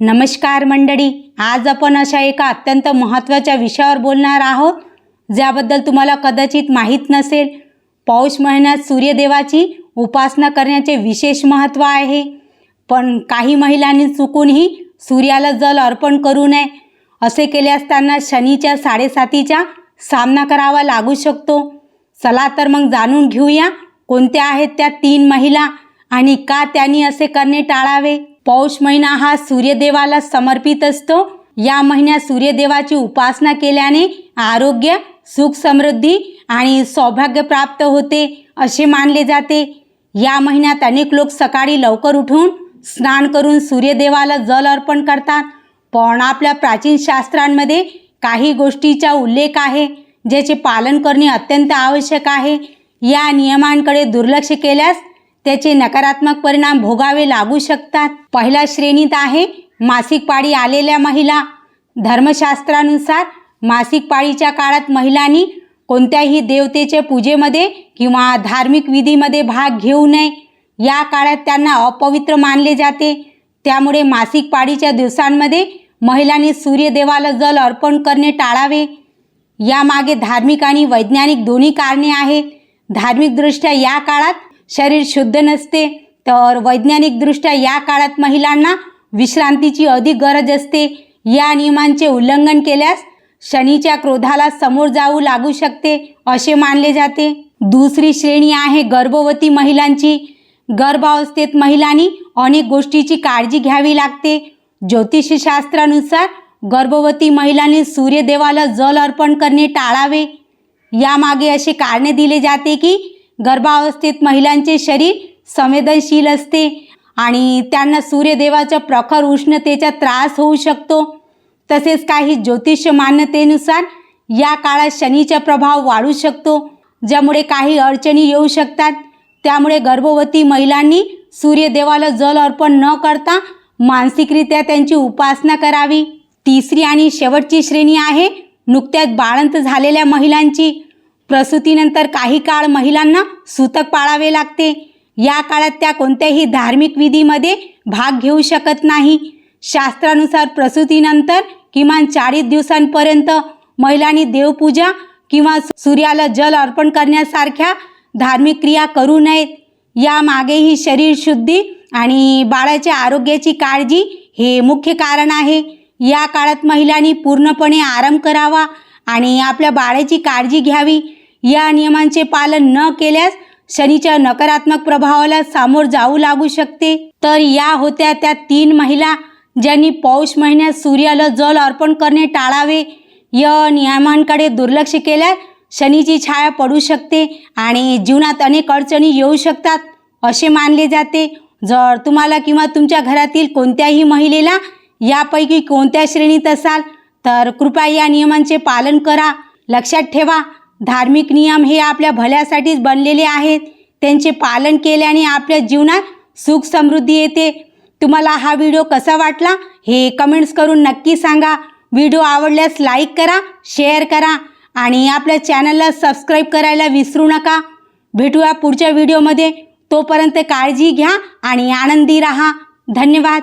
नमस्कार मंडळी आज आपण अशा एका अत्यंत महत्त्वाच्या विषयावर बोलणार आहोत ज्याबद्दल तुम्हाला कदाचित माहीत नसेल. पौष महिन्यात सूर्यदेवाची उपासना करण्याचे विशेष महत्त्व आहे. पण काही महिलांनी चुकूनही सूर्याला जल अर्पण करू नये असे केले असताना शनीच्या साडेसातीचा सामना करावा लागू शकतो. चला तर मग जाणून घेऊया कोणत्या आहेत त्या तीन महिला? आणि का त्यांनी असे करणे टाळावे? पौष महिना हा सूर्यदेवाला समर्पित असतो. या महिन्यात सूर्यदेवाची उपासना केल्याने आरोग्य सुख समृद्धी आणि सौभाग्य प्राप्त होते असे मानले जाते. या महिन्यात अनेक लोक सकाळी लवकर उठून स्नान करून सूर्यदेवाला जल अर्पण करतात. पण आपल्या प्राचीन शास्त्रांमध्ये काही गोष्टीचा उल्लेख आहे ज्याचे पालन करणे अत्यंत आवश्यक आहे. या नियमांकडे दुर्लक्ष केल्यास त्याचे नकारात्मक परिणाम भोगावे लागू शकतात. पहिल्या श्रेणीत आहे मासिक पाळी आलेल्या महिला. धर्मशास्त्रानुसार मासिक पाळीच्या काळात महिलांनी कोणत्याही देवतेच्या पूजेमध्ये किंवा धार्मिक विधीमध्ये भाग घेऊ नये. या काळात त्यांना अपवित्र मानले जाते. त्यामुळे मासिक पाळीच्या दिवसांमध्ये महिलांनी सूर्यदेवाला जल अर्पण करणे टाळावे. यामागे धार्मिक आणि वैज्ञानिक दोन्ही कारणे आहेत. धार्मिकदृष्ट्या या काळात शरीर शुद्ध नसते तर वैज्ञानिकदृष्ट्या या काळात महिलांना विश्रांतीची अधिक गरज असते. या नियमांचे उल्लंघन केल्यास शनीच्या क्रोधाला समोर जाऊ लागू शकते असे मानले जाते. दुसरी श्रेणी आहे गर्भवती महिलांची. गर्भावस्थेत महिलांनी अनेक गोष्टीची काळजी घ्यावी लागते. ज्योतिषशास्त्रानुसार गर्भवती महिलांनी सूर्यदेवाला जल अर्पण करणे टाळावे. यामागे असे कारणे दिले जाते की गर्भावस्थेत महिलांचे शरीर संवेदनशील असते आणि त्यांना सूर्यदेवाच्या प्रखर उष्णतेचा त्रास होऊ शकतो. तसेच काही ज्योतिष मान्यतेनुसार या काळात शनीचा प्रभाव वाढू शकतो ज्यामुळे काही अडचणी येऊ शकतात. त्यामुळे गर्भवती महिलांनी सूर्यदेवाला जल अर्पण न करता मानसिकरित्या त्यांची उपासना करावी. तिसरी आणि शेवटची श्रेणी आहे नुकत्याच बाळंत झालेल्या महिलांची. प्रसूतीनंतर काही काळ महिलांना सूतक पाळावे लागते. या काळात त्या कोणत्याही धार्मिक विधीमध्ये भाग घेऊ शकत नाही. शास्त्रानुसार प्रसूतीनंतर किमान चाळीस दिवसांपर्यंत महिलांनी देवपूजा किंवा सूर्याला जल अर्पण करण्यासारख्या धार्मिक क्रिया करू नयेत. यामागेही शरीर शुद्धी आणि बाळाच्या आरोग्याची काळजी हे मुख्य कारण आहे. या काळात महिलांनी पूर्णपणे आराम करावा आणि आपल्या बाळाची काळजी घ्यावी. या नियमांचे पालन न केल्यास शनीच्या नकारात्मक प्रभावाला सामोर जाऊ लागू शकते. तर या होत्या त्या तीन महिला ज्यांनी पौष महिन्यात सूर्याला जल अर्पण करणे टाळावे. या नियमांकडे दुर्लक्ष केल्यास शनीची छाया पडू शकते आणि जीवनात अनेक अडचणी येऊ शकतात असे मानले जाते. जर तुम्हाला किंवा तुमच्या घरातील कोणत्याही महिलेला यापैकी कोणत्या श्रेणीत असाल तर कृपया या नियमांचे पालन करा. लक्षात ठेवा धार्मिक नियम हे आपल्या भल्यासाठीच बनलेले आहेत. त्यांचे पालन केल्याने आपल्या जीवनात सुख समृद्धी येते. तुम्हाला हा व्हिडिओ कसा वाटला हे कमेंट्स करून नक्की सांगा. व्हिडिओ आवडल्यास लाईक करा शेअर करा आणि आपल्या चॅनलला सबस्क्राईब करायला विसरू नका. भेटूया पुढच्या व्हिडिओमध्ये तोपर्यंत काळजी घ्या आणि आनंदी राहा. धन्यवाद.